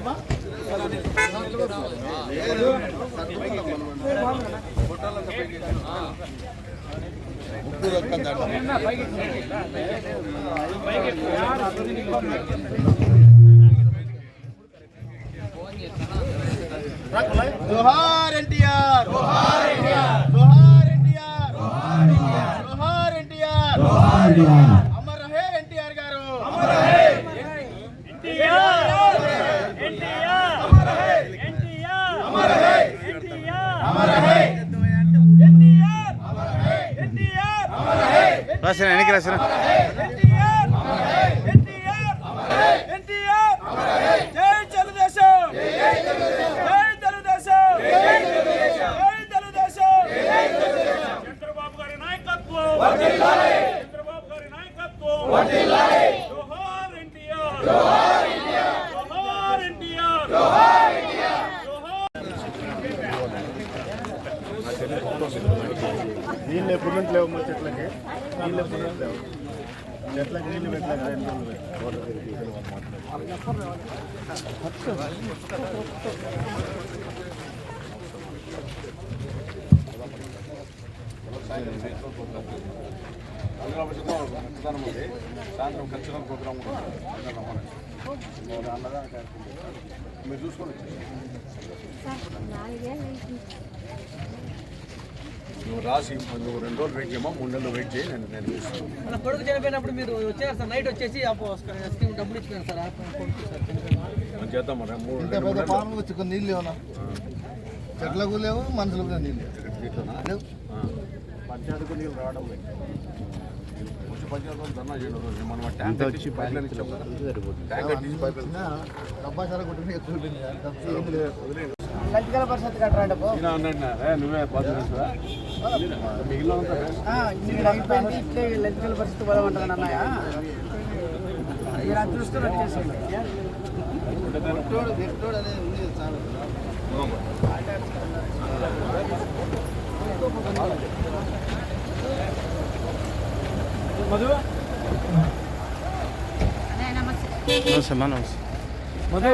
ఉప్పు జోహార్ ఎన్టీఆర్ జోహార్ ఎన్టీఆర్ జోహార్ ఎన్టీఆర్ జోహార్ ఎన్టీఆర్ జోహార్ ఎన్టీఆర్ ரசனா எனக்கு ரசனா నీళ్ళు ఎప్పుడు నుంచి లేవు మా చెట్లకి? నీళ్ళు ఎప్పుడు నుంచి లేవు? చెట్లకి నీళ్ళు పెట్టలేదు? రెండు రోజులు పెట్టి. సాయంత్రం ఖచ్చితంగా ప్రోగ్రామ్ మీరు చూసుకోండి నువ్వు రాసి నువ్వు రెండు రోజులు వెయిట్ చేయమా? మూడు నెలలు వెయిట్ చేయి నేను నేను చూస్తాను. మన కొడుకు చనిపోయినప్పుడు మీరు వచ్చారు సార్ నైట్ వచ్చేసి స్కీమ్ డబ్బులు ఇచ్చినారు సార్ ఆ కొడుకు సార్ చనిపోయిన మనం చేద్దాం మరి? మూడు పెద్ద నీళ్ళు లేవునా? చెట్లకు లేవు మనుషులకు కూడా నీళ్ళు లేవు. పంచాయతీకు నీళ్ళు రావడం నువ్వే అయిపోయింది ఇట్లే లలితకళ పరిషత్ పోదామంటారు అన్నయ్య. మీరు అది చూసుకొని వచ్చేసేయండి ఎట్టోడు ఎట్టోడు అనేది ఉంది చాలా నమస్తే. నమస్తే మధు